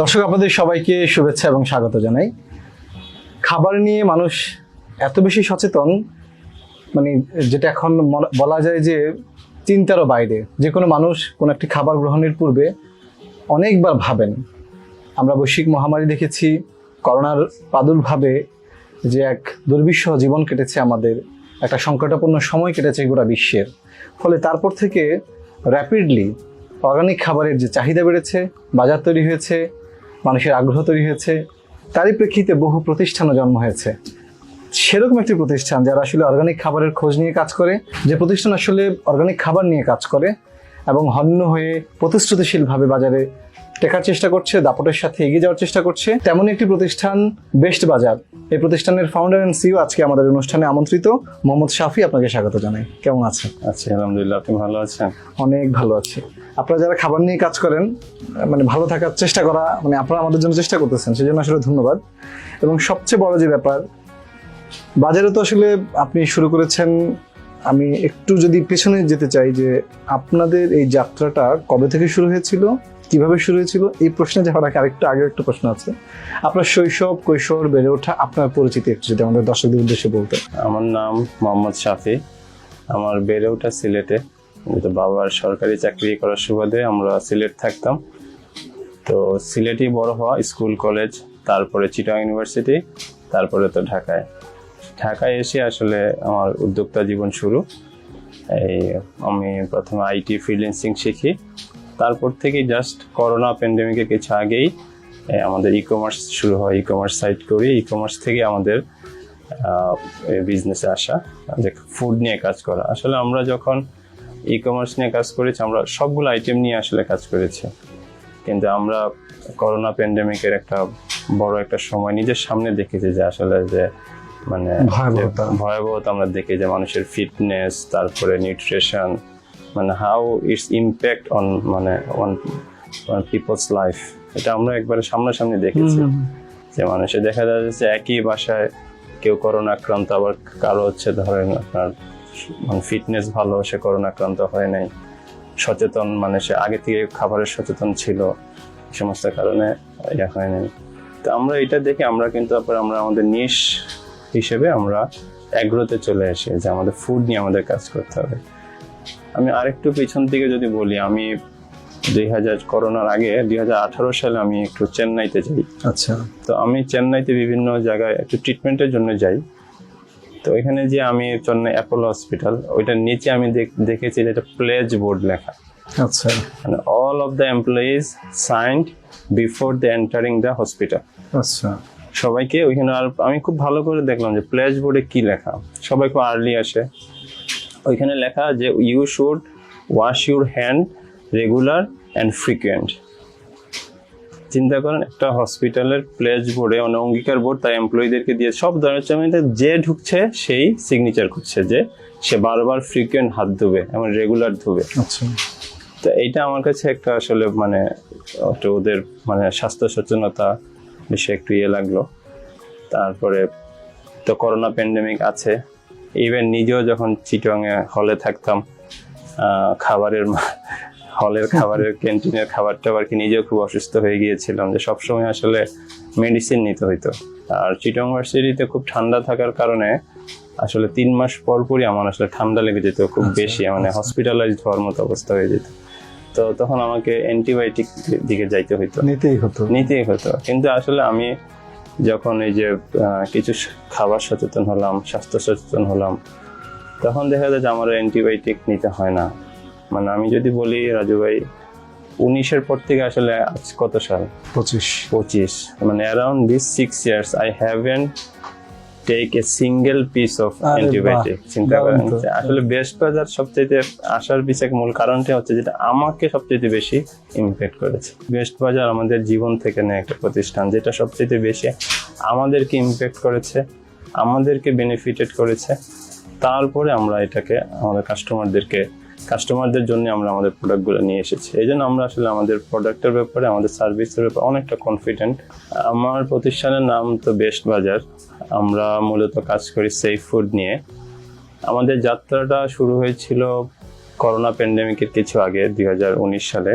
দর্শক, আপনাদের সবাইকে শুভেচ্ছা এবং স্বাগত জানাই। খাবার নিয়ে মানুষ এত বেশি সচেতন মানে যেটা এখন বলা যায় যে চিন্তারও বাইরে। যে কোনো মানুষ কোনো একটি খাবার গ্রহণের পূর্বে অনেকবার ভাবেন। আমরা বৈশ্বিক মহামারী দেখেছি, করোনার প্রাদুর্ভাবে যে এক দুর্বিষহ জীবন কেটেছে আমাদের, একটা সংকটাপন্ন সময় কেটেছে গোটা বিশ্বের। ফলে তারপর থেকে র্যাপিডলি অর্গানিক খাবারের যে চাহিদা বেড়েছে, বাজার তৈরি হয়েছে মানুষের আগ্রহ তৈরি হয়েছে। তারই প্রেক্ষিতে বহু প্রতিষ্ঠানও জন্ম হয়েছে। সেরকম একটি প্রতিষ্ঠান যারা আসলে অর্গানিক খাবারের খোঁজ নিয়ে কাজ করে, যে প্রতিষ্ঠান আসলে অর্গানিক খাবার নিয়ে কাজ করে এবং হন্য হয়ে প্রতিশ্রুতিশীলভাবে বাজারে টেকার চেষ্টা করছে, দাপটের সাথে এগিয়ে যাওয়ার চেষ্টা করছে তেমন একটি প্রতিষ্ঠান বেস্ট বাজার এই প্রতিষ্ঠানের ফাউন্ডার অ্যান্ড সিও আজকে আমাদের অনুষ্ঠানে আমন্ত্রিত। মোহাম্মদ শাফি আপনাকে স্বাগত জানাই। কেমন আছেন? আচ্ছা আলহামদুলিল্লাহ। আপনি ভালো আছেন? অনেক ভালো আছি। আপনারা যারা খাবার নিয়ে কাজ করেন মানে ভালো থাকার চেষ্টা করা মানে আপনারা আমাদের জন্য চেষ্টা করতেছেন সেজন্য আসলে ধন্যবাদ। এবং সবচেয়ে বড় যে ব্যাপার বাজারে তো আসলে আপনি শুরু করেছেন আমি একটু যদি পেছনে যেতে চাই যে আপনাদের এই যাত্রাটা কবে থেকে শুরু হয়েছিল? কীভাবে শুরু হয়েছিল? এই প্রশ্নে যাওয়ার আগে আরেকটু আগে একটা প্রশ্ন আছে। আপনার শৈশব, কৈশোর বেড়ে ওঠা আপনার পরিচিতি একটু যদি আমাদের দর্শকদের উদ্দেশ্যে বলতে আমার নাম মোহাম্মদ শাফি। আমার বেড়ে ওঠা সিলেটে কিন্তু বাবার সরকারি চাকরি করার সুবাদে আমরা সিলেট থাকতাম। তো সিলেটই বড় হওয়া, স্কুল, কলেজ, তারপরে চিটাং ইউনিভার্সিটি, তারপরে তো ঢাকায়। ঢাকায় এসে আসলে আমার উদ্যোক্তা জীবন শুরু। এই আমি প্রথমে আইটি ফ্রিল্যান্সিং শিখি। তারপর থেকেই জাস্ট করোনা প্যান্ডেমিকের কিছু আগেই আমাদের ই কমার্স শুরু হয় ই কমার্স সাইট করি ই কমার্স থেকে আমাদের বিজনেসে আসা যে ফুড নিয়ে কাজ করা। আসলে আমরা যখন ই কমার্স নিয়ে কাজ করেছি আমরা সবগুলো আইটেম নিয়ে আসলে কাজ করেছি। কিন্তু আমরা করোনা প্যান্ডেমিকের একটা বড় একটা সময় নিজের সামনে দেখেছি যে আসলে যে মানে। ভয়াবহতা। আমরা দেখি যে মানুষের ফিটনেস তারপরে নিউট্রিশন মানে হাউ ইটস ইম্প্যাক্ট অন মানে অন পিপলস লাইফ এটা আমরা একবারে সামনাসামনি দেখেছি। যে মানুষে দেখা যায় যে একই বাসায় কেউ করোনা আক্রান্ত আবার কারও হচ্ছে ধরেন আপনার মানে ফিটনেস ভালো সে করোনা আক্রান্ত হয় নাই। সচেতন মানে সে আগে থেকে খাবারের সচেতন ছিল সমস্ত কারণে ইয়া হয় নাই। তো আমরা এটা দেখে আমরা কিন্তু তারপর আমরা আমাদের নিশ হিসেবে আমরা অ্যাগ্রোতে চলে আসি যে আমাদের ফুড নিয়ে আমাদের কাজ করতে হবে। আমি আরেকটু পিছন থেকে যদি বলি আমি দুই হাজার করোনার আগে দুই হাজার আঠারো সালে আমি একটু চেন্নাইতে যাই। আচ্ছা। তো আমি চেন্নাইতে বিভিন্ন জায়গায় একটু ট্রিটমেন্টের জন্য যাই। তো এখানে যে আমি চেন্নাই অ্যাপোলো হসপিটাল ওইটার নিচে আমি দেখ- দেখেছি এটা প্লেজ বোর্ড লেখা। আচ্ছা। মানে all of the employees signed before the entering the hospital আচ্ছা। সবাইকে ওইখানে আর আমি খুব ভালো করে দেখলাম যে প্লেজ বোর্ডে কি লেখা। সবাই খুব আর্লি আসে। ওইখানে লেখা যে you should wash your hand regular and frequent চিন্তা করেন একটা হসপিটালের প্লেজ বোর্ডে মানে অঙ্গীকার বোর্ড তার এমপ্লয়ীদেরকে দিয়ে সব ধরনের চামিতে যে ঢুকছে সেই সিগনেচার করছে যে সে বারবার ফ্রিকুয়েন্ট হাত ধুবে এবং রেগুলার ধুবে। আচ্ছা। তো এইটা আমার কাছে একটা আসলে মানে একটু ওদের মানে স্বাস্থ্য সচেতনতা বিষয়ে একটু ইয়ে লাগল। তারপরে তো করোনা প্যান্ডেমিক আছে। ইভেন নিজেও যখন চিটংয়ে হলে থাকতাম খাবারের হলের খাবারের ক্যান্টিনের খাবার টাবার কি নিজেও খুব অসুস্থ হয়ে গিয়েছিলাম যে সবসময় আসলে মেডিসিন নিতে হইতো। আর চিটং ভার্সিটিতে খুব ঠান্ডা থাকার কারণে আসলে তিন মাস পর পরই আমার আসলে ঠান্ডা লেগে যেত খুব আচ্ছা, বেশি মানে আচ্ছা। হসপিটালাইজড হওয়ার মতো অবস্থা হয়ে যেত। তো তখন আমাকে অ্যান্টিবায়োটিক দিকে যাইতে হইতো। নিতেই হতো। নিতেই হতো। কিন্তু আসলে আমি যখন এই যে কিছু খাবার সচেতন হলাম স্বাস্থ্য সচেতন হলাম তখন দেখা যায় যে আমার অ্যান্টিবায়োটিক নিতে হয় না। মানে আমি যদি বলি রাজু ভাই উনিশের পর থেকে আসলে আজ কত সাল? পঁচিশ। পঁচিশ। মানে around this six years I haven't take a single piece of antibiotic চিন্তা করেন। আসলে বেস্ট বাজার সবচেয়ে আসার পিছনে মূল কারণটা হচ্ছে যেটা আমাকে সবচেয়ে বেশি ইমপ্যাক্ট করেছে। বেস্ট বাজার আমাদের জীবন থেকে নেয় একটা প্রতিষ্ঠান যেটা সবচেয়ে বেশি আমাদেরকে ইমপ্যাক্ট করেছে আমাদেরকে বেনিফিটেড করেছে। তারপরে আমরা এটাকে আমাদের কাস্টমারদেরকে কাস্টমারদের জন্য আমরা আমাদের প্রোডাক্টগুলো নিয়ে এসেছি। এই জন্য আমরা আসলে আমাদের প্রোডাক্টের ব্যাপারে আমাদের সার্ভিসের ব্যাপারে অনেকটা কনফিডেন্ট আমার প্রতিষ্ঠানের নাম তো বেস্ট বাজার আমরা মূলত কাজ করি সেফ ফুড নিয়ে। আমাদের যাত্রাটা শুরু হয়েছিল করোনা প্যান্ডেমিকের কিছু আগে দু হাজার উনিশ সালে।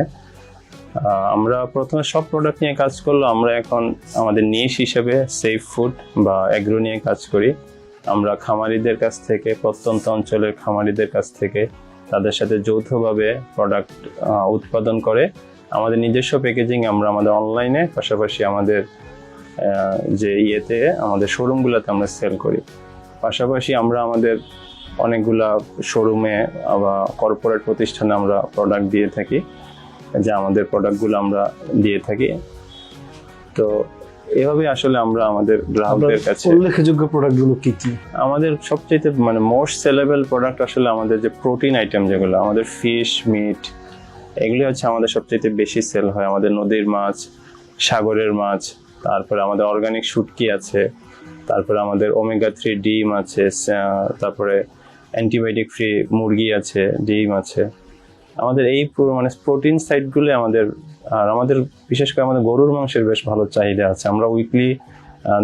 আমরা প্রথমে সব প্রোডাক্ট নিয়ে কাজ করল, আমরা এখন আমাদের নিশ হিসেবে সেফ ফুড বা এগ্রো নিয়ে কাজ করি। আমরা খামারিদের কাছ থেকে, প্রত্যন্ত অঞ্চলের খামারিদের কাছ থেকে তাদের সাথে যৌথভাবে প্রোডাক্ট উৎপাদন করে। আমাদের নিজস্ব প্যাকেজিং আমরা আমাদের অনলাইনে পাশাপাশি আমাদের যে ইয়েতে আমাদের শোরুমগুলোতে আমরা সেল করি। পাশাপাশি আমরা আমাদের অনেকগুলা শোরুমে বা কর্পোরেট প্রতিষ্ঠানে আমরা প্রোডাক্ট দিয়ে থাকি যে আমাদের প্রোডাক্টগুলো আমরা দিয়ে থাকি। তো এভাবে আসলে আমরা আমাদের গ্রাহকদের কাছে উল্লেখযোগ্য প্রোডাক্টগুলো কি কি? আমাদের সবচেয়ে মানে মোস্ট সেলেবল প্রোডাক্ট আসলে আমাদের যে প্রোটিন আইটেম যেগুলো আমাদের ফিশ মিট এগুলি হচ্ছে আমাদের সবচেয়ে বেশি সেল হয়। আমাদের নদীর মাছ সাগরের মাছ তারপরে আমাদের অর্গানিক শুটকি আছে, তারপরে আমাদের ওমেগা থ্রি ডিম আছে তারপরে অ্যান্টিবায়োটিক ফ্রি মুরগি আছে, ডিম আছে। আমাদের এই মানে প্রোটিন সাইটগুলো আমাদের, আর আমাদের বিশেষ করে আমাদের গরুর মাংসের বেশ ভালো চাহিদা আছে। আমরা উইকলি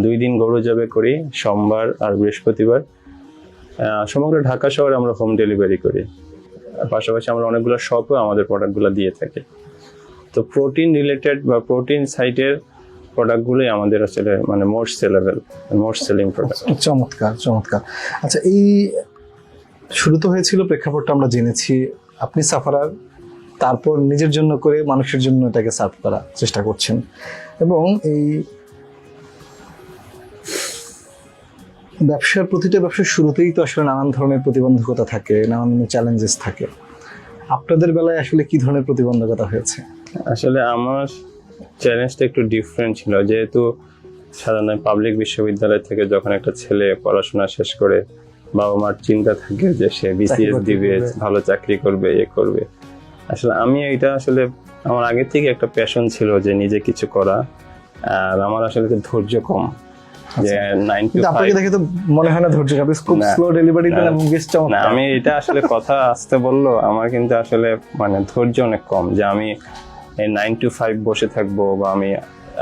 দুই দিন গরু যাবে করি, সোমবার আর বৃহস্পতিবার। সমগ্র ঢাকা শহরে আমরা হোম ডেলিভারি করি। পাশাপাশি আমরা অনেকগুলো শপও আমাদের প্রোডাক্টগুলো দিয়ে থাকি। তো প্রোটিন রিলেটেড বা প্রোটিন সাইটের প্রোডাক্টগুলোই আমাদের আসলে মানে most saleable most selling product চমৎকার চমৎকার। আচ্ছা এই শুরু তো হয়েছিল প্রেক্ষাপটটা আমরা জেনেছি আপনি সাফারার তারপর নিজের জন্য করে মানুষের জন্য এটাকে সার্ভ করার চেষ্টা করছেন। এবং এই ব্যবসার প্রতিটা ব্যবসার শুরুতেই তো আসলে নানান ধরনের প্রতিবন্ধকতা থাকে নানান চ্যালেঞ্জেস থাকে। আপনাদের বেলায় আসলে কি ধরনের প্রতিবন্ধকতা হয়েছে? আসলে আমার চ্যালেঞ্জটা একটু ডিফারেন্ট ছিল। যেহেতু সাধারণত পাবলিক বিশ্ববিদ্যালয় থেকে যখন একটা ছেলে পড়াশোনা শেষ করে বাবা মার চিন্তা থাকে যে সে বিসিএস দিবে ভালো চাকরি করবে এ করবে। আসলে আমি এটা আসলে আমার আগে থেকে একটা প্যাশন ছিল যে নিজে কিছু করা। আর আমার আসলে ধৈর্য কম। যে নাইন টু কিন্তু আপনাকে দেখে তো মনে হয় না ধৈর্য খুব স্লো ডেলিভারি দেন না। না আমি এটা আসলে কথা আসতে বলল আমার কিন্তু আসলে মানে ধৈর্য অনেক কম। যে আমি নাইন টু ফাইভ বসে থাকব বা আমি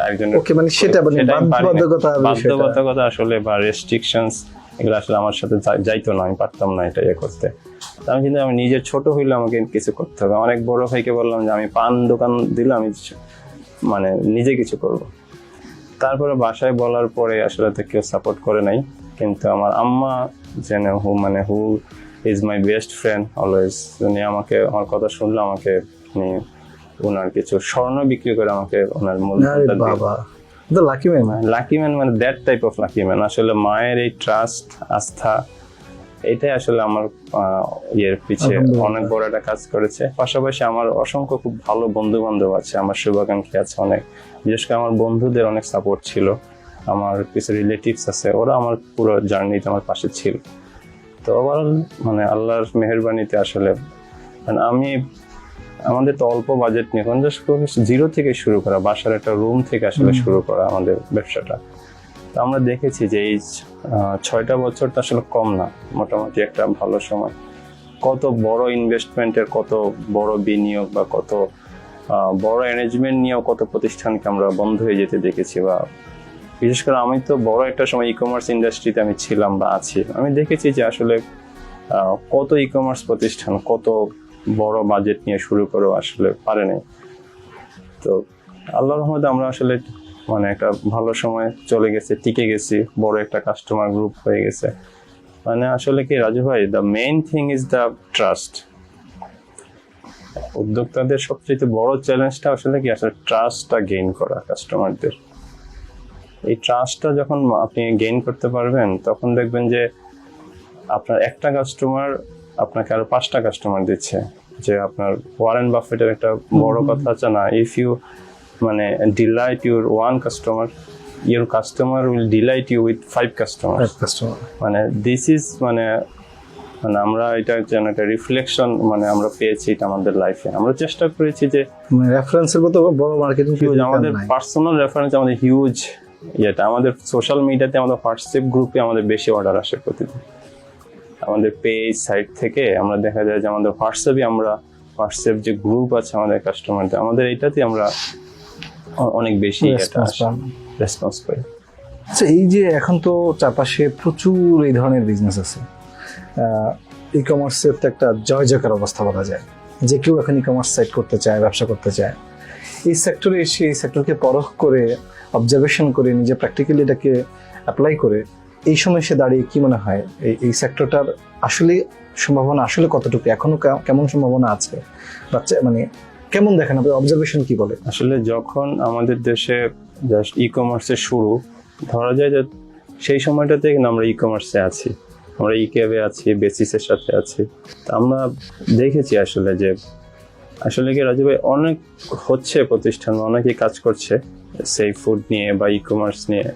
একজন ওকে মানে সেটা মানে। বাধ্যবাধকতা বাধ্যবাধকতা আসলে বা রেস্ট্রিকশনস এগুলো আসলে আমার সাথে যাইতো না আমি পারতাম না এটা ইয়ে করতে। তো আমি কিন্তু আমি নিজের ছোট হইলে আমাকে কিছু করতে হবে। অনেক বড় ভাইকে বললাম যে আমি পান দোকান দিলে আমি মানে নিজে কিছু করব। তারপরে বাসায় বলার পরে আসলে তো কেউ সাপোর্ট করে নাই। কিন্তু আমার আম্মা যেন হু মানে who is my best friend always উনি আমাকে আমার কথা শুনলে আমাকে উনি ওনার কিছু স্বর্ণ বিক্রি করে আমাকে ওনার দিল। বাবা তো লাকি ম্যান লাকি ম্যান মানে that type of lucky man আসলে মায়ের এই ট্রাস্ট আস্থা এটাই আসলে আমার ইয়ের পিছে অনেক বড় একটা কাজ করেছে। পাশাপাশি আমার অসংখ্য খুব ভালো বন্ধু বান্ধব আছে আমার শুভাকাঙ্ক্ষী আছে অনেক। বিশেষ করে আমার বন্ধুদের অনেক সাপোর্ট ছিল। আমার কিছু রিলেটিভস আছে ওরা আমার পুরো জার্নিতে আমার পাশে ছিল। তো ওভারঅল মানে আল্লাহর মেহরবানিতে আসলে মানে আমি আমাদের তো অল্প বাজেট নিয়ে জাস্ট জিরো থেকে শুরু করা বাসার একটা রুম থেকে আসলে শুরু করা আমাদের ব্যবসাটা। তো আমরা দেখেছি যে এই ছয়টা বছর তো আসলে কম না মোটামুটি একটা ভালো সময়। কত বড় ইনভেস্টমেন্টের কত বড় বিনিয়োগ বা কত বড় অ্যারেঞ্জমেন্ট নিয়েও কত প্রতিষ্ঠানকে আমরা বন্ধ হয়ে যেতে দেখেছি বা বিশেষ করে আমি তো বড় একটা সময় ই কমার্স ইন্ডাস্ট্রিতে আমি ছিলাম বা আছি। আমি দেখেছি যে আসলে কত ই কমার্স প্রতিষ্ঠান কত বড় বাজেট নিয়ে শুরু করেও আসলে পারে নাই। তো আল্লাহ রহমতে আমরা আসলে মানে একটা ভালো সময় চলে গেছে, টিকে গেছি, বড় একটা কাস্টমার গ্রুপ হয়ে গেছে। মানে আসলে কি রাজু ভাই the main thing is the trust উদ্যোক্তাদের সবচেয়ে বড় চ্যালেঞ্জটা আসলে কি, আসলে ট্রাস্টটা গেইন করা কাস্টমারদের এই ট্রাস্টটা যখন আপনি গেইন করতে পারবেন, তখন দেখবেন যে আপনার একটা কাস্টমার আপনাকে আরও পাঁচটা কাস্টমার দিচ্ছে। যে আপনার ওয়ারেন বাফেটের একটা বড় কথা আছে না ইফ ইউ মানে delight your one customer your customer will delight you with five customer customer মানে দিস ইজ মানে মানে আমরা এটা যেন একটা রিফ্লেকশন মানে আমরা পেয়েছি এটা আমাদের লাইফে আমরা চেষ্টা করেছি যে মানে রেফারেন্সের মতো বড় মার্কেটিং আমাদের পার্সোনাল রেফারেন্স আমাদের হিউজ ইয়েটা আমাদের সোশ্যাল মিডিয়াতে আমাদের হোয়াটসঅ্যাপ গ্রুপে আমাদের বেশি অর্ডার আসে প্রতিদিন। আমাদের পেজ সাইট থেকে আমরা দেখা যায় যে আমাদের হোয়াটসঅ্যাপে আমরা হোয়াটসঅ্যাপ যে গ্রুপ আছে আমাদের কাস্টমারদের আমাদের এইটাতে আমরা অনেক বেশি রেসপন্স পান। রেসপন্স পাই আচ্ছা এই যে এখন তো চারপাশে প্রচুর এই ধরনের বিজনেস আছে। ই কমার্সের তো একটা জয় জয়কার অবস্থা বলা যায়। যে কেউ এখন ই কমার্স সাইট করতে চায় ব্যবসা করতে চায়। এই সেক্টরে এসে এই সেক্টরকে পরখ করে অবজারভেশন করে নিজে প্র্যাকটিক্যালি এটাকে অ্যাপ্লাই করে এই সময় সে দাঁড়িয়ে কি মনে হয়? এই এই সেক্টরটার আসলে সম্ভাবনা আসলে কতটুকু? এখনও কেমন সম্ভাবনা আছে? বাচ্চা মানে কেমন দেখেন আপনি? অবজারভেশন কি বলে আসলে যখন আমাদের দেশে জাস্ট ই কমার্সের শুরু, ধরা যায় যে সেই সময়টাতে আমরা ই কমার্সে আছি। আমরা ই ক্যাবে আছি বেসিসের সাথে আছি। তা আমরা দেখেছি আসলে যে, আসলে কি রাজু ভাই, অনেক হচ্ছে প্রতিষ্ঠান, অনেকেই কাজ করছে, সেই ফুড নিয়ে বা ই কমার্স নিয়ে।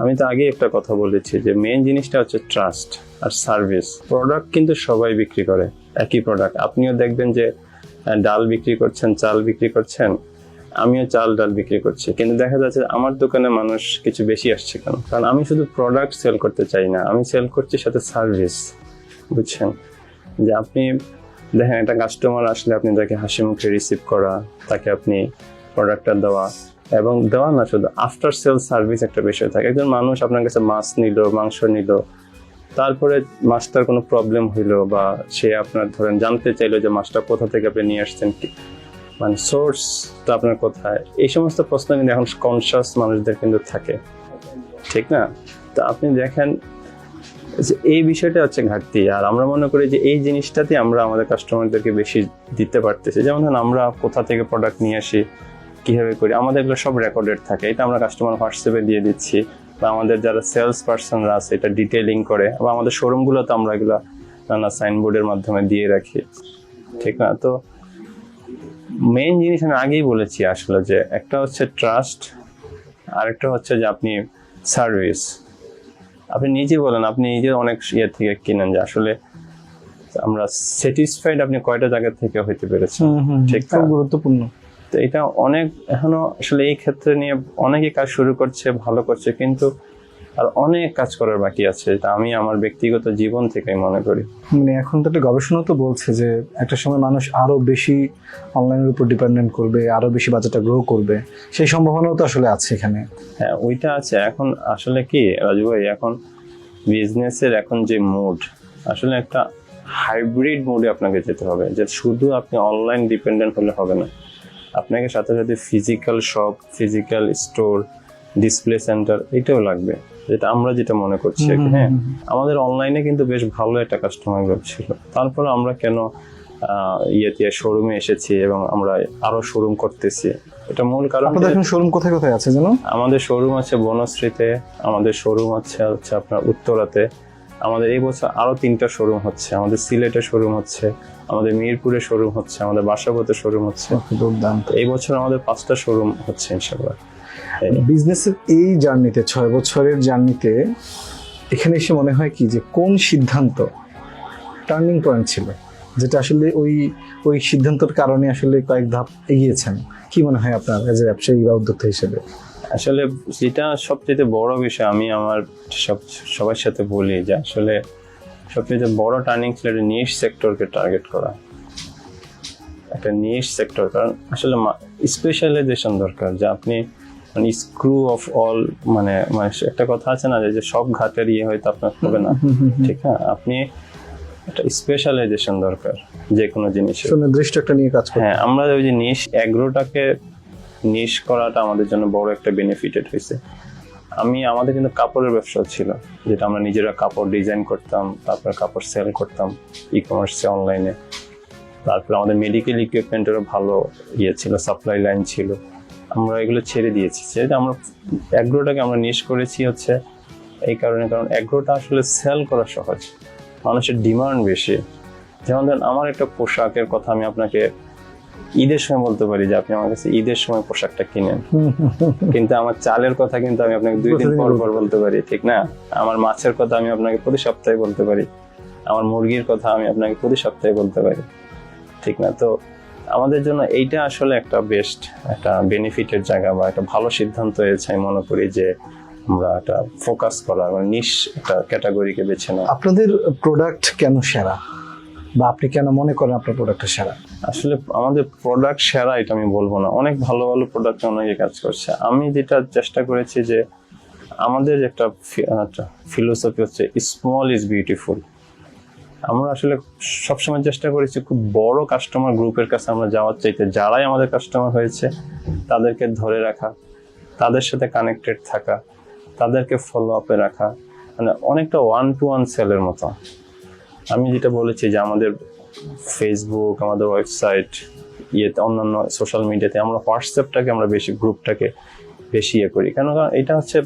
আমি তো আগে একটা কথা বলেছি যে মেন জিনিসটা হচ্ছে ট্রাস্ট আর সার্ভিস প্রোডাক্ট কিন্তু সবাই বিক্রি করে, একই প্রোডাক্ট আপনিও দেখবেন যে ডাল বিক্রি করছেন, চাল বিক্রি করছেন, আমিও চাল, ডাল বিক্রি করছি। কিন্তু দেখা যাচ্ছে আমার দোকানে মানুষ কিছু বেশি আসছে কেন? কারণ আমি শুধু প্রোডাক্ট সেল করতে চাই না, আমি সেল করছি সাথে সার্ভিস বুঝছেন? যে আপনি, দেখেন একটা কাস্টমার আসলে আপনি তাকে হাসি মুখে রিসিভ করা, তাকে আপনি প্রোডাক্টটা দেওয়া এবং দেওয়া না, শুধু আফটার সেল সার্ভিস একটা বিষয় থাকে। একজন মানুষ আপনার কাছে মাছ নিল, মাংস নিল, তারপরে মাছটার কোনো প্রবলেম হইল বা সে আপনার ধরেন জানতে চাইলো যে মাছটা কোথা থেকে আপনি নিয়ে আসছেন কি মানে সোর্সটা আপনার কোথায়? এই সমস্ত প্রশ্ন কিন্তু এখন কনসাস মানুষদের কিন্তু থাকে। ঠিক না? তো আপনি দেখেন এই বিষয়টা হচ্ছে ঘাটতি। আর আমরা মনে করি যে এই জিনিসটাতে আমরা আমাদের কাস্টমারদেরকে বেশি দিতে পারতেছি। যেমন ধরুন আমরা কোথা থেকে প্রোডাক্ট নিয়ে আসি কীভাবে করি? আমাদের এগুলো সব রেকর্ডেড থাকে। এটা আমরা কাস্টমার হোয়াটসঅ্যাপে দিয়ে দিচ্ছি বা আমাদের যারা সেলস পার্সনরা আছে এটা ডিটেলিং করে বা আমাদের শোরুমগুলোতে আমরা এগুলো নানা সাইনবোর্ডের মাধ্যমে দিয়ে রাখি। ঠিক না? তো মেইন জিনিস আমি আগেই বলেছি আসলে যে একটা হচ্ছে ট্রাস্ট আরেকটা হচ্ছে যে আপনি সার্ভিস আপনি নিজে বলেন আপনি নিজে অনেক ইয়ে থেকে কিনেন যে আসলে আমরা স্যাটিসফাইড আপনি কয়টা জায়গা থেকে হইতে পেরেছেন? ঠিক গুরুত্বপূর্ণ। তো এটা অনেক এখনও আসলে এই ক্ষেত্রে নিয়ে অনেকে কাজ শুরু করছে ভালো করছে কিন্তু আর অনেক কাজ করার বাকি আছে এটা আমি আমার ব্যক্তিগত জীবন থেকে মনে করি। মানে এখন তো একটা গবেষণা তো বলছে যে একটা সময় মানুষ আরও বেশি অনলাইনের উপর ডিপেন্ডেন্ট করবে আরও বেশি বাজারটা গ্রো করবে সেই সম্ভাবনাও তো আসলে আছে এখানে। হ্যাঁ ওইটা আছে। এখন আসলে কি রাজু ভাই এখন বিজনেসের এখন যে মুড আসলে একটা হাইব্রিড মোডে আপনাকে যেতে হবে যে শুধু আপনি অনলাইন ডিপেন্ডেন্ট হলে হবে না। আপনাকে সাথে সাথে physical shop physical store display centre এটাও লাগবে। যেটা আমরা যেটা মনে করছি আর কি, হ্যাঁ? আমাদের অনলাইনে কিন্তু বেশ ভালো একটা কাস্টমার গ্রুপ ছিল। তারপর আমরা কেন ইয়েতে শোরুমে এসেছি এবং আমরা আরও শোরুম করতেছি। এটা মূল কারণ আপনাদের শোরুম কোথায় কোথায় আছে যেন আমাদের শোরুম আছে বনশ্রীতে আমাদের শোরুম আছে হচ্ছে আপনার উত্তরাতে। আমাদের এই বছর আরও তিনটা শোরুম হচ্ছে। আমাদের সিলেটে শোরুম হচ্ছে আমাদের মিরপুরে শোরুম হচ্ছে আমাদের বাসাবোতে শোরুম হচ্ছে। দুর্দান্ত। এই বছর আমাদের পাঁচটা শোরুম হচ্ছে ইনশাল্লাহ বিজনেসের এই জার্নিতে ছয় বছরের জার্নিতে এখানে এসে মনে হয় কি যে কোন সিদ্ধান্ত টার্নিং পয়েন্ট ছিল? যেটা আসলে ওই ওই সিদ্ধান্তের কারণে আসলে কয়েক ধাপ এগিয়েছেন। কি মনে হয় আপনার এজ এ ব্যবসায়ী বা উদ্যোক্তা হিসেবে? আসলে যেটা সবচেয়ে বড় বিষয় আমি আমার সব সবার সাথে বলি যে আসলে সবচেয়ে বড় টার্নিং একটা নিশ সেক্টরকে টার্গেট করা। একটা নিশ সেক্টর কারণ আসলে স্পেশালাইজেশন দরকার যে আপনি মানে স্ক্রু অফ অল মানে মানে একটা কথা আছে না যে সব ঘাটের ইয়ে হয়তো আপনার হবে না। ঠিক না? আপনি একটা স্পেশালাইজেশন দরকার যে কোনো জিনিসের সুনির্দিষ্ট একটা নিয়ে কাজ হ্যাঁ আমরা ওই যে নিশ অ্যাগ্রোটাকে নিশ করাটা আমাদের জন্য বড় একটা বেনিফিটেড হয়েছে আমি, আমাদের কিন্তু কাপড়ের ব্যবসা ছিল, যেটা আমরা নিজেরা কাপড় ডিজাইন করতাম, তারপরে কাপড় সেল করতাম ই কমার্সে অনলাইনে তারপরে আমাদের মেডিকেল ইকুইপমেন্টেরও ভালো ইয়ে ছিল সাপ্লাই লাইন ছিল। আমরা এগুলো ছেড়ে দিয়েছি। যেহেতু আমরা অ্যাগ্রোটাকে আমরা নিশ করেছি হচ্ছে, এই কারণে, কারণ অ্যাগ্রোটা আসলে সেল করা সহজ। মানুষের ডিমান্ড বেশি। যেমন ধরেন, আমার একটা পোশাকের কথা আমি আপনাকে ঈদের সময় বলতে পারি যে আপনি আমার কাছে ঈদের সময় পোশাকটা কিনেন। কিন্তু আমার চালের কথা কিন্তু আমি আপনাকে দুই দিন পর পর বলতে পারি, ঠিক না? আমার মাছের কথা আমি আপনাকে প্রতি সপ্তাহে বলতে পারি। আমার মুরগির কথা আমি আপনাকে প্রতি সপ্তাহে বলতে পারি, ঠিক না? তো আমাদের জন্য এইটা আসলে একটা বেস্ট একটা বেনিফিটের জায়গা বা একটা ভালো সিদ্ধান্ত হয়েছে আমি মনে করি যে আমরা একটা ফোকাস করা মানে নিশ একটা ক্যাটাগরিকে বেছে নেওয়া। আপনাদের প্রোডাক্ট কেন সেরা? বা আপনি কেন মনে করেন আপনার প্রোডাক্টটা সেরা? আসলে আমাদের প্রোডাক্ট সেরা এটা আমি বলব না। অনেক ভালো ভালো প্রোডাক্ট অনেকে কাজ করছে। আমি যেটা চেষ্টা করেছি যে আমাদের একটা ফিলোসফি হচ্ছে স্মল ইজ বিউটিফুল আমরা আসলে সবসময় চেষ্টা করেছি খুব বড় কাস্টমার গ্রুপের কাছে আমরা যাওয়ার চাইতে। যারাই আমাদের কাস্টমার হয়েছে, তাদেরকে ধরে রাখা, তাদের সাথে কানেক্টেড থাকা, তাদেরকে ফলো আপে রাখা। মানে অনেকটা ওয়ান টু ওয়ান সেলের মতো। আমি যেটা বলেছি যে আমাদের ফেসবুক আমাদের ওয়েবসাইট ইয়েতে, অন্যান্য সোশ্যাল মিডিয়াতে আমরা হোয়াটসঅ্যাপটাকে আমরা বেশি গ্রুপটাকে বেশি ইয়ে করি। কেন? এটা হচ্ছে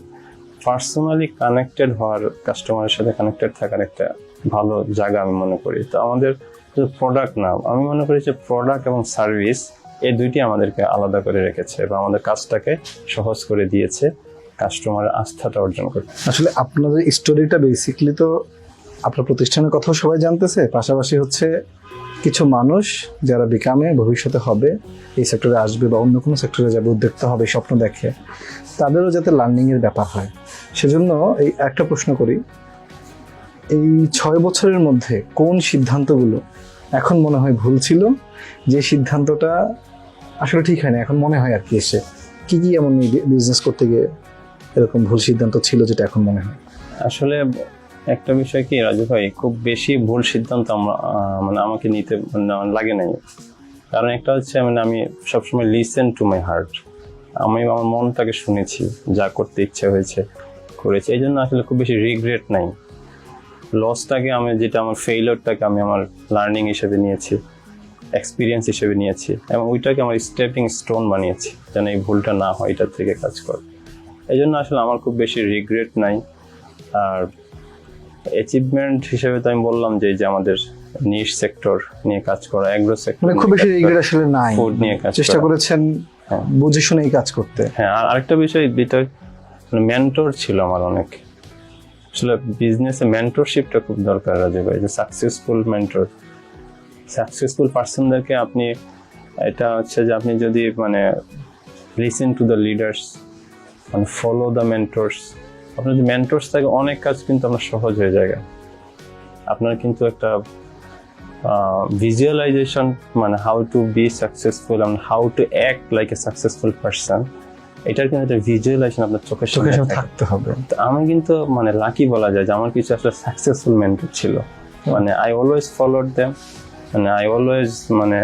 পার্সোনালি কানেক্টেড হওয়ার কাস্টমারের সাথে কানেক্টেড থাকার একটা ভালো জায়গা আমি মনে করি। তো আমাদের প্রোডাক্ট না আমি মনে করি যে প্রোডাক্ট এবং সার্ভিস এই দুইটি আমাদেরকে আলাদা করে রেখেছে বা আমাদের কাজটাকে সহজ করে দিয়েছে কাস্টমারের আস্থাটা অর্জন করতে। আসলে আপনাদের স্টোরিটা বেসিকলি তো আপনার প্রতিষ্ঠানের কথাও সবাই জানতেছে। পাশাপাশি হচ্ছে কিছু মানুষ যারা বিকামে ভবিষ্যতে হবে, এই সেক্টরে আসবে বা অন্য কোনো সেক্টরে যাবে, উদ্যোক্তা হবে স্বপ্ন দেখে, তাদেরও যাতে লার্নিংয়ের ব্যাপার হয়। সেজন্য এই একটা প্রশ্ন করি, এই ছয় বছরের মধ্যে কোন সিদ্ধান্তগুলো এখন মনে হয় ভুল ছিল? যে সিদ্ধান্তটা আসলে ঠিক হয়নি, এখন মনে হয় আর কি এসে। কি কি এমন বিজনেস করতে গিয়ে এরকম ভুল সিদ্ধান্ত ছিল যেটা এখন মনে হয়? আসলে একটা বিষয় কি, রাজু ভাই, খুব বেশি ভুল সিদ্ধান্ত আমরা মানে আমাকে নিতে মানে লাগে নাই। কারণ একটা হচ্ছে মানে আমি সবসময় লিসেন টু মাই হার্ট আমি আমার মনটাকে শুনেছি, যা করতে ইচ্ছে হয়েছে, করেছি। এই জন্য আসলে খুব বেশি রিগ্রেট নাই। লসটাকে আমি, যেটা আমার ফেইলরটাকে আমি আমার লার্নিং হিসেবে নিয়েছি এক্সপিরিয়েন্স হিসেবে নিয়েছি, এবং ওইটাকে আমার স্টেপিং স্টোন বানিয়েছি, যেন এই ভুলটা না হয়, এটার থেকে কাজ কর। এই জন্য আসলে আমার খুব বেশি রিগ্রেট নাই। আর অ্যাচিভমেন্ট হিসেবে তো আমি বললাম যে এই যে আমাদের নিশ সেক্টর নিয়ে কাজ করা এগ্রো সেক্টর মানে খুব বেশি রিগ্রেট আসলে নাই। ফুড নিয়ে কাজ চেষ্টা করেছেন হ্যাঁ। বুঝে শুনেই কাজ করতে। হ্যাঁ আর আরেকটা বিষয় যেটা মেন্টর ছিল আমার অনেক। আসলে বিজনেসে মেন্টরশিপটা খুব দরকার রাজু ভাই যে সাকসেসফুল মেন্টর সাকসেসফুল পার্সনদেরকে আপনি এটা হচ্ছে যে আপনি যদি মানে লিসেন টু দ্য লিডার্স মানে ফলো দ্য মেন্টরস আপনার যদি মেন্টরস থাকে অনেক কাজ কিন্তু আপনার সহজ হয়ে যায়। আপনার কিন্তু একটা ভিজুয়ালাইজেশন মানে how to be successful and how to act like a successful person এটার কিন্তু একটা ভিজুয়ালাইজেশন আপনার চোখের চোখের সামনে থাকতে হবে। তো আমি কিন্তু মানে লাকি বলা যায় যে আমার কিছু আসলে সাকসেসফুল মেন্টর ছিল। মানে আই অলওয়েজ ফলোড দেম মানে আই অলওয়েজ মানে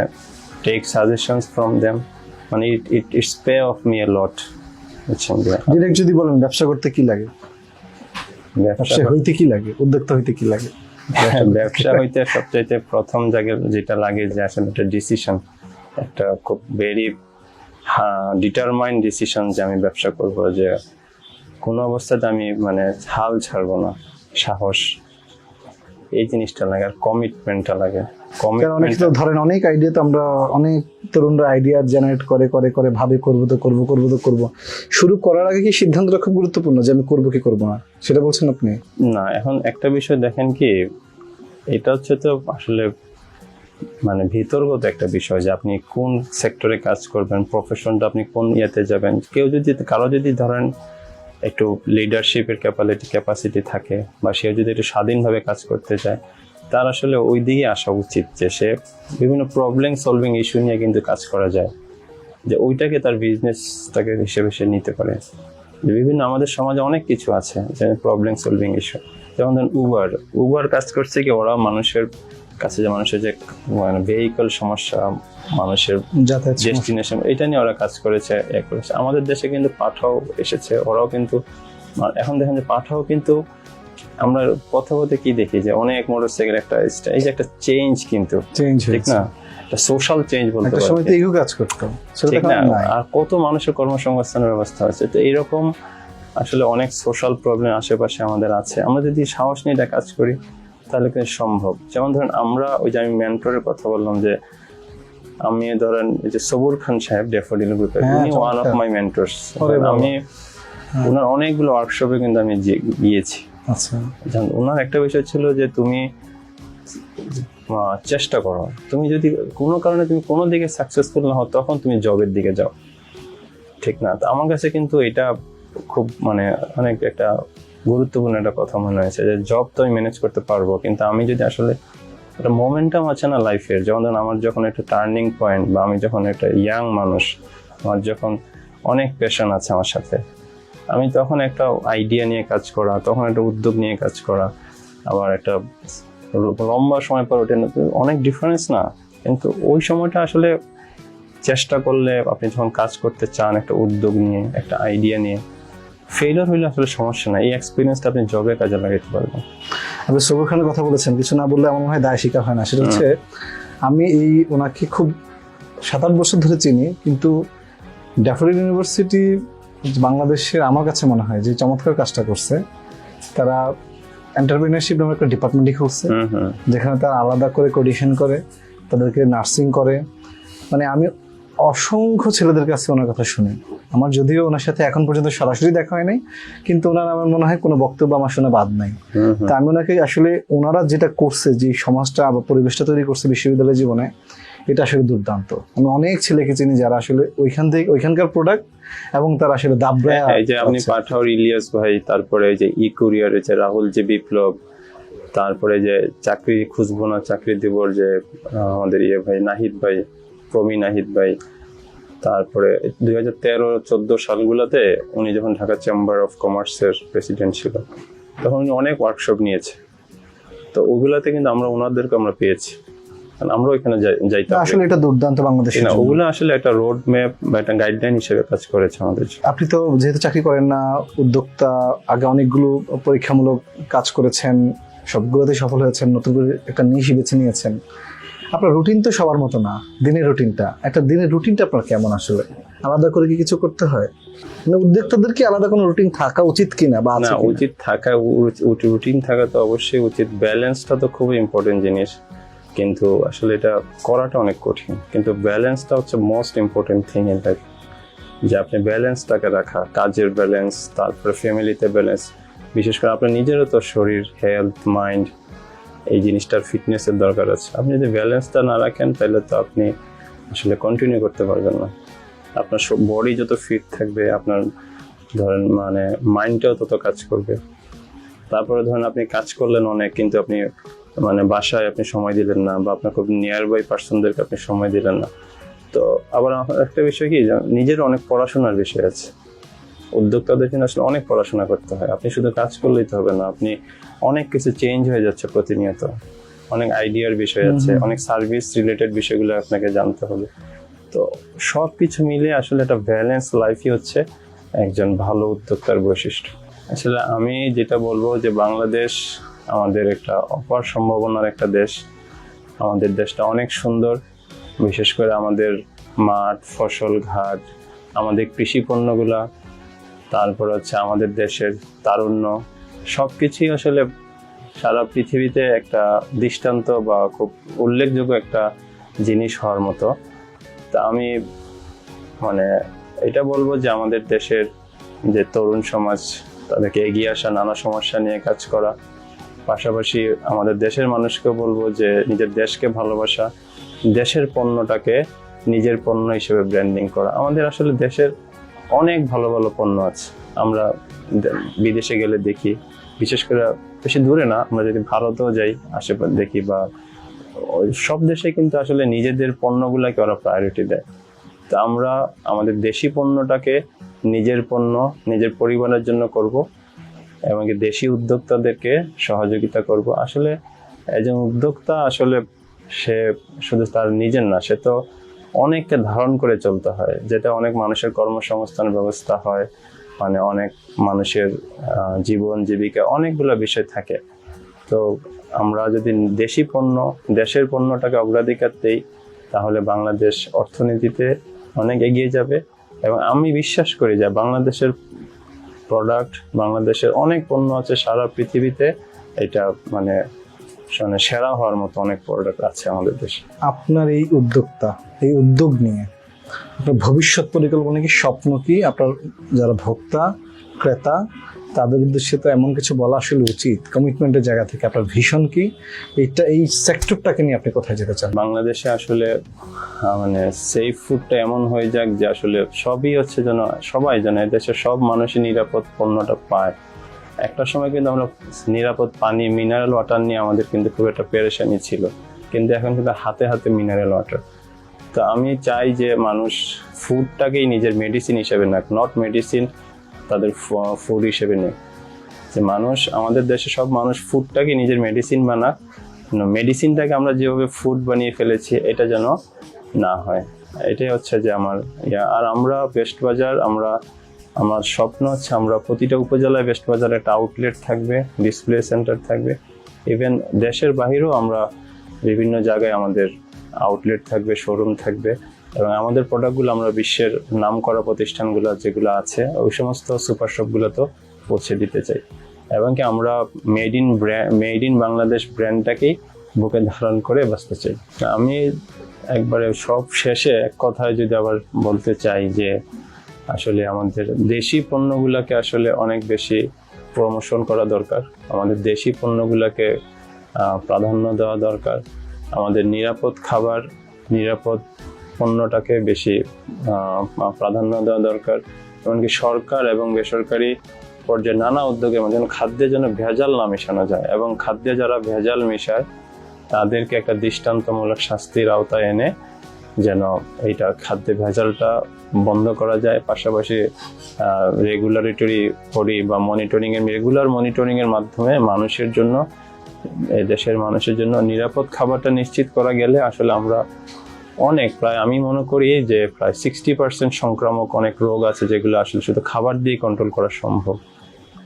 টেক সাজেশনস ফ্রম দেম মানে it it it's pay off me a lot direct যদি বলেন ব্যবসা করতে কি লাগে? ব্যবসা হইতে কি লাগে? উদ্যোক্তা হইতে কি লাগে? হ্যাঁ, ব্যবসা হইতে সবচাইতে প্রথম জায়গায় যেটা লাগে যে আসলে একটা ডিসিশন একটা খুব ভেরি ডিটারমাইন্ড ডিসিশন যে আমি ব্যবসা করব যে কোনো অবস্থাতে আমি মানে হাল ছাড়বো না সাহস এই জিনিসটা লাগে আর কমিটমেন্টটা লাগে। অনেক ধরেন অনেক আইডিয়া তো আমরা অনেক তরুণরা আইডিয়া জেনারেট করে করে করে ভাবে করব তো করব করব তো করব। শুরু করার আগে কি সিদ্ধান্তটা খুব গুরুত্বপূর্ণ যে আমি করব কি করব না? সেটা বলছেন আপনি? না এখন একটা বিষয় দেখেন কি এটা হচ্ছে তো আসলে মানে ভিতরগত একটা বিষয় যে আপনি কোন সেক্টরে কাজ করবেন প্রফেশনটা আপনি কোন ইয়েতে যাবেন। কেউ যদি কারও যদি ধরেন একটু লিডারশিপের ক্যাপালিটি ক্যাপাসিটি থাকে বা সে যদি একটু স্বাধীনভাবে কাজ করতে চায়, তার আসলে ওই দিকে আসা উচিত যে সে বিভিন্ন প্রবলেম সলভিং ইস্যু নিয়ে কিন্তু কাজ করা যায়। যে ওইটাকে তার বিজনেসটাকে হিসেবে সে নিতে পারে। বিভিন্ন আমাদের সমাজে অনেক কিছু আছে যে প্রবলেম সলভিং ইস্যু যেমন ধরেন উবার উবার কাজ করছে কি ওরা মানুষের কাছে যে মানুষের যে মানে ভেহিকল সমস্যা মানুষের যাতায়াত ডেস্টিনেশন এটা নিয়ে ওরা কাজ করেছে এ করেছে। আমাদের দেশে কিন্তু পাঠাও এসেছে ওরাও কিন্তু এখন দেখেন যে পাঠাও কিন্তু আমরা কথা বলতে কি দেখি যে অনেক মোটরসাইকেল একটা এই যে একটা চেঞ্জ কিন্তু চেঞ্জ ঠিক না? সোশ্যাল চেঞ্জ বলতে একটা সময় তো কাজ করতো ঠিক না? আর কত মানুষের কর্মসংস্থানের ব্যবস্থা হচ্ছে তো এরকম আসলে অনেক সোশ্যাল প্রবলেম আশেপাশে আমাদের আছে। আমরা যদি সাহস নিয়ে এটা কাজ করি তাহলে কিন্তু সম্ভব? যেমন ধরেন আমরা ওই যে আমি মেন্টরের কথা বললাম যে আমি ধরেন এই যে সবুর খান সাহেব ডেফোডিল গ্রুপের হ্যাঁ, উনি ওয়ান অফ মাই মেন্টরস আমি হ্যাঁ। ওনার অনেকগুলো ওয়ার্কশপে কিন্তু আমি গিয়েছি। আচ্ছা। ওনার একটা বিষয় ছিল যে তুমি চেষ্টা করো। তুমি যদি কোনো কারণে তুমি কোনো দিকে সাকসেসফুল না হও তখন তুমি জবের দিকে যাও। ঠিক না? তো আমার কাছে কিন্তু এটা খুব মানে অনেক একটা গুরুত্বপূর্ণ একটা কথা মনে হয়েছে যে জব তো আমি ম্যানেজ করতে পারব, কিন্তু আমি যদি আসলে একটা মোমেন্টাম আছে না লাইফের যেমন ধরুন আমার যখন একটা টার্নিং পয়েন্ট বা আমি যখন একটা ইয়াং মানুষ, আমার যখন অনেক পেশন আছে আমার সাথে, আমি তখন একটা আইডিয়া নিয়ে কাজ করা, তখন একটা উদ্যোগ নিয়ে কাজ করা, আবার একটা লম্বা সময় পর তো অনেক ডিফারেন্স না, কিন্তু ওই সময়টা আসলে চেষ্টা করলে আপনি যখন কাজ করতে চান একটা উদ্যোগ নিয়ে, একটা আইডিয়া নিয়ে ফেলিওর হইলে আসলে সমস্যা না এই এক্সপিরিয়েন্সটা আপনি জবে কাজে লাগাতে পারবেন। আপনি সবুর খানের কথা বলেছেন কিছু না বললে আমার মনে হয় দায় স্বীকার হয় না। সেটা হচ্ছে আমি এই ওনাকে খুব সাত আট বছর ধরে চিনি কিন্তু ড্যাফোডিল ইউনিভার্সিটি বাংলাদেশের আমার কাছে মনে হয় যে চমৎকার কাজটা করছে। তারা এন্টারপ্রিনারশিপ নামে একটা ডিপার্টমেন্টই খুলছে। যেখানে তারা আলাদা করে কোডিশন করে তাদেরকে নার্সিং করে। মানে আমি অসংখ্য ছেলেদের কাছে ওনার কথা শুনি। আমার যদিও ওনার সাথে এখন পর্যন্ত সরাসরি দেখা হয় নাই কিন্তু ওনার আমার মনে হয় কোনো বক্তব্য আমার শুনে বাদ নাই। তা আমি ওনাকে আসলে ওনারা যেটা করছে যে সমাজটা বা পরিবেশটা তৈরি করছে বিশ্ববিদ্যালয় জীবনে এটা আসলে দুর্দান্ত। আমি অনেক ছেলেকে চিনি যারা আসলে ওইখান থেকে ওইখানকার প্রোডাক্ট এবং তারা আসলে দাবড়ায় হ্যাঁ, এই যে আপনি আছে। পাঠাওর ইলিয়াস ভাই তারপরে এই যে ই কুরিয়ার যে রাহুল যে বিপ্লব তারপরে যে চাকরি খুঁজবো না চাকরি দেবর যে আমাদের ইয়ে ভাই নাহিদ ভাই প্রমি নাহিদ ভাই তারপরে দুই হাজার তেরো চোদ্দ সালগুলোতে উনি যখন ঢাকা চেম্বার অফ কমার্সের প্রেসিডেন্ট ছিল তখন উনি অনেক ওয়ার্কশপ নিয়েছে। তো ওগুলাতে কিন্তু আমরা ওনাদেরকে আমরা পেয়েছি। আমরা ওইখানে যাই- যাইতাম। আসলে এটা দুর্দান্ত বাংলাদেশের না। ওগুলো আসলে একটা রোড ম্যাপ বা একটা গাইডলাইন হিসেবে কাজ করেছে আমাদের আপনি তো যেহেতু চাকরি করেন না উদ্যোক্তা আগে অনেকগুলো পরীক্ষামূলক কাজ করেছেন সবগুলোতে সফল হয়েছেন নতুন করে একটা নিশি বেছে নিয়েছেন। আপনার রুটিন তো সবার মতো না দিনের রুটিনটা একটা দিনের রুটিনটা আপনার কেমন আসলে? আলাদা করে কি কিছু করতে হয়? মানে উদ্যোক্তাদের কি আলাদা কোনো রুটিন থাকা উচিত কিনা বা না উচিত থাকা রুটিন থাকা তো অবশ্যই উচিত। ব্যালেন্সটা তো খুবই ইম্পর্টেন্ট জিনিস। কিন্তু আসলে এটা করাটা অনেক কঠিন। কিন্তু ব্যালেন্সটা হচ্ছে most important thing in life যে আপনি ব্যালেন্সটাকে রাখা কাজের ব্যালেন্স তারপরে ফ্যামিলিতে ব্যালেন্স বিশেষ করে আপনার নিজেরও তো শরীর হেলথ মাইন্ড এই জিনিসটার ফিটনেসের দরকার আছে। আপনি যদি ব্যালেন্সটা না রাখেন, তাহলে তো আপনি আসলে কন্টিনিউ করতে পারবেন না। আপনার সব বডি যত ফিট থাকবে, আপনার ধরেন মানে মাইন্ডটাও তত কাজ করবে। তারপরে ধরেন আপনি কাজ করলেন অনেক, কিন্তু আপনি মানে বাসায় আপনি সময় দিলেন না, বা আপনার খুব নিয়ার বাই পার্সনদেরকে আপনি সময় দিলেন না। তো আবার একটা বিষয় কি নিজের অনেক পড়াশোনার বিষয় আছে। উদ্যোক্তাদের কিন্তু আসলে অনেক পড়াশোনা করতে হয়। আপনি শুধু কাজ করলেই তো হবে না আপনি অনেক কিছু চেঞ্জ হয়ে যাচ্ছে প্রতিনিয়ত। অনেক আইডিয়ার বিষয় আছে। অনেক সার্ভিস রিলেটেড বিষয়গুলো আপনাকে জানতে হবে। তো সব কিছু মিলে আসলে একটা ব্যালেন্স লাইফই হচ্ছে একজন ভালো উদ্যোক্তার বৈশিষ্ট্য। আসলে আমি যেটা বলব যে বাংলাদেশ আমাদের একটা অপার সম্ভাবনার একটা দেশ। আমাদের দেশটা অনেক সুন্দর বিশেষ করে আমাদের মাঠ ফসল ঘাট আমাদের কৃষি পণ্যগুলা তারপর হচ্ছে আমাদের দেশের তারুণ্য সব কিছুই আসলে সারা পৃথিবীতে একটা দৃষ্টান্ত বা খুব উল্লেখযোগ্য একটা জিনিস হওয়ার মতো। তা আমি মানে এটা বলব যে আমাদের দেশের যে তরুণ সমাজ, তাদেরকে এগিয়ে আসা, নানা সমস্যা নিয়ে কাজ করা। পাশাপাশি আমাদের দেশের মানুষকে বলব যে নিজের দেশকে ভালোবাসা, দেশের পণ্যটাকে নিজের পণ্য হিসেবে ব্র্যান্ডিং করা। আমাদের আসলে দেশের অনেক ভালো ভালো পণ্য আছে। আমরা বিদেশে গেলে দেখি। বিশেষ করে বেশি দূরে না, আমরা যদি ভারতেও যাই, আশেপাশে দেখি বা সব দেশে কিন্তু আসলে নিজেদের পণ্যগুলোকে ওরা প্রায়োরিটি দেয়। তো আমরা আমাদের দেশি পণ্যটাকে নিজের পণ্য, নিজের পরিবারের জন্য করব এবং দেশি উদ্যোক্তাদেরকে সহযোগিতা করব। আসলে একজন উদ্যোক্তা আসলে সে শুধু তার নিজের না, সে তো অনেককে ধারণ করে চলতে হয়, যেটা অনেক মানুষের কর্মসংস্থান ব্যবস্থা হয় মানে অনেক মানুষের জীবন জীবিকা অনেকগুলো বিষয় থাকে। তো আমরা যদি দেশি পণ্য, দেশের পণ্যটাকে অগ্রাধিকার দেই, তাহলে বাংলাদেশ অর্থনীতিতে অনেক এগিয়ে যাবে। এবং আমি বিশ্বাস করি যে বাংলাদেশের প্রোডাক্ট বাংলাদেশের অনেক পণ্য আছে সারা পৃথিবীতে, এটা মানে মানে সেরা হওয়ার মতো অনেক প্রোডাক্ট আছে আমাদের দেশে। আপনার এই উদ্যোক্তা এই উদ্যোগ নিয়ে আপনার ভবিষ্যৎ পরিকল্পনা কি স্বপ্ন কি? আপনার যারা ভোক্তা ক্রেতা তাদের উদ্দেশ্যে তো এমন কিছু বলা আসলে উচিত। কমিটমেন্টের জায়গা থেকে আপনার ভীষণ কি? এইটা এই সেক্টরটাকে নিয়ে আপনি কোথায় যেতে চান? বাংলাদেশে আসলে মানে সেফ ফুডটা এমন হয়ে যাক যে আসলে সবই হচ্ছে যেন সবাই যেন দেশের সব মানুষই নিরাপদ পণ্যটা পায়। একটা সময় কিন্তু আমরা নিরাপদ পানি মিনারেল ওয়াটার নিয়ে আমাদের কিন্তু খুব একটা পেরেশানি ছিল। কিন্তু এখন কিন্তু হাতে হাতে মিনারেল ওয়াটার তো আমি চাই যে মানুষ ফুডটাকেই নিজের মেডিসিন হিসেবে নাক নট মেডিসিন তাদের ফুড হিসেবে নেই যে মানুষ, আমাদের দেশে সব মানুষ ফুডটাকে নিজের মেডিসিন বানাক। মেডিসিনটাকে আমরা যেভাবে ফুড বানিয়ে ফেলেছি, এটা যেন না হয়। এটাই হচ্ছে যে আমার ইয়া। আর আমরা বেস্ট বাজার আমরা আমার স্বপ্ন হচ্ছে আমরা প্রতিটা উপজেলায় বেস্ট বাজারে একটা আউটলেট থাকবে ডিসপ্লে সেন্টার থাকবে। ইভেন দেশের বাহিরেও আমরা বিভিন্ন জায়গায় আমাদের আউটলেট থাকবে শোরুম থাকবে এবং আমাদের প্রোডাক্টগুলো আমরা বিশ্বের নাম করা প্রতিষ্ঠানগুলো যেগুলো আছে, ওই সমস্ত সুপার শপগুলোতেও পৌঁছে দিতে চাই। এবং কি আমরা made in made in Bangladesh ব্র্যান্ডটাকেই বুকে ধারণ করে বাঁচতে চাই। আমি একবারে সব শেষে এক কথায় যদি আবার বলতে চাই যে আসলে আমাদের দেশি পণ্যগুলোকে আসলে অনেক বেশি প্রমোশন করা দরকার। আমাদের দেশি পণ্যগুলোকে প্রাধান্য দেওয়া দরকার। আমাদের নিরাপদ খাবার, নিরাপদ পণ্যটাকে বেশি প্রাধান্য দেওয়া দরকার। এমনকি সরকার এবং বেসরকারি পর্যায়ে নানা উদ্যোগে যেন খাদ্যে যেন ভেজাল না মেশানো যায় এবং খাদ্যে যারা ভেজাল মেশায়, তাদেরকে একটা দৃষ্টান্তমূলক শাস্তির আওতায় এনে যেন এইটা খাদ্যে ভেজালটা বন্ধ করা যায়। পাশাপাশি রেগুলারেটরি করি বা মনিটরিং এর রেগুলার মনিটরিং এর মাধ্যমে মানুষের জন্য দেশের মানুষের জন্য নিরাপদ খাবারটা নিশ্চিত করা গেলে আসলে আমরা অনেক, প্রায় আমি মনে করি যে প্রায় সিক্সটি পার্সেন্ট সংক্রামক অনেক রোগ আছে যেগুলো আসলে শুধু খাবার দিয়ে কন্ট্রোল করা সম্ভব।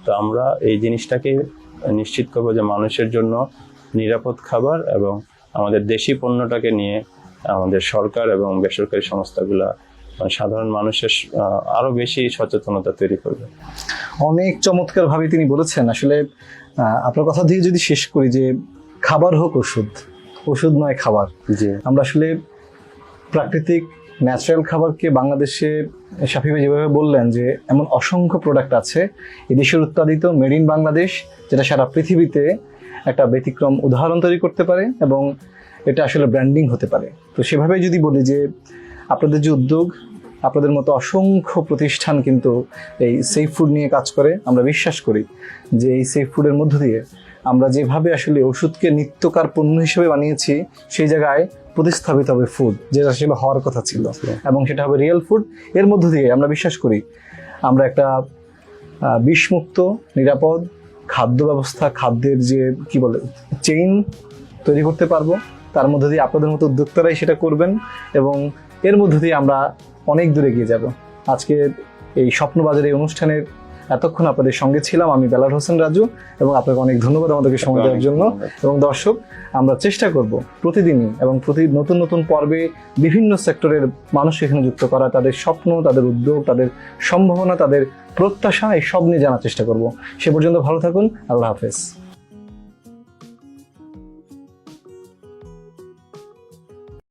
তো আমরা এই জিনিসটাকে নিশ্চিত করব যে মানুষের জন্য নিরাপদ খাবার এবং আমাদের দেশি পণ্যটাকে নিয়ে আমাদের সরকার এবং বেসরকারি সংস্থাগুলা সাধারণ মানুষের আরও বেশি সচেতনতা তৈরি করবে। অনেক চমৎকার ভাবে তিনি বলেছেন আসলে আপনার কথা দিয়ে যদি শেষ করি যে খাবার হোক ওষুধ ওষুধ নয় খাবার। জি। আমরা আসলে প্রাকৃতিক ন্যাচারাল খাবারকে বাংলাদেশে শাফি ভাই যেভাবে বললেন যে এমন অসংখ্য প্রোডাক্ট আছে এদেশের উৎপাদিত মেড ইন বাংলাদেশ যেটা সারা পৃথিবীতে একটা ব্যতিক্রম উদাহরণ তৈরি করতে পারে এবং এটা আসলে ব্র্যান্ডিং হতে পারে। তো সেভাবে যদি বলি যে আপনাদের যে উদ্যোগ, আপনাদের মতো অসংখ্য প্রতিষ্ঠান কিন্তু এই সেফ ফুড নিয়ে কাজ করে। আমরা বিশ্বাস করি যে এই সেফ ফুডের মধ্য দিয়ে আমরা যেভাবে আসলে ওষুধকে নিত্যকার পণ্য হিসেবে বানিয়েছি, সেই জায়গায় প্রতিস্থাপিত হবে ফুড যেটা হিসেবে হওয়ার কথা ছিল। এবং সেটা হবে রিয়েল ফুড এর মধ্য দিয়ে আমরা বিশ্বাস করি আমরা একটা বিষমুক্ত, নিরাপদ খাদ্য ব্যবস্থা, খাদ্যের যে, কি বলে চেইন তৈরি করতে পারব। তার মধ্যে দিয়ে আপনাদের মতো উদ্যোক্তারাই সেটা করবেন এবং এর মধ্য দিয়ে আমরা অনেক দূরে এগিয়ে যাব। আজকে এই স্বপ্নবাজার এই অনুষ্ঠানের এতক্ষণ আপনাদের সঙ্গে ছিলাম আমি বেলার হোসেন রাজু এবং আপনাকে অনেক ধন্যবাদ আমাদেরকে সময় দেওয়ার জন্য। এবং দর্শক আমরা চেষ্টা করব প্রতিদিনই এবং প্রতি নতুন নতুন পর্বে বিভিন্ন সেক্টরের মানুষ এখানে যুক্ত করা তাদের স্বপ্ন তাদের উদ্যোগ তাদের সম্ভাবনা তাদের প্রত্যাশা এই সব নিয়ে জানার চেষ্টা করব। সে পর্যন্ত ভালো থাকুন আল্লাহ হাফেজ।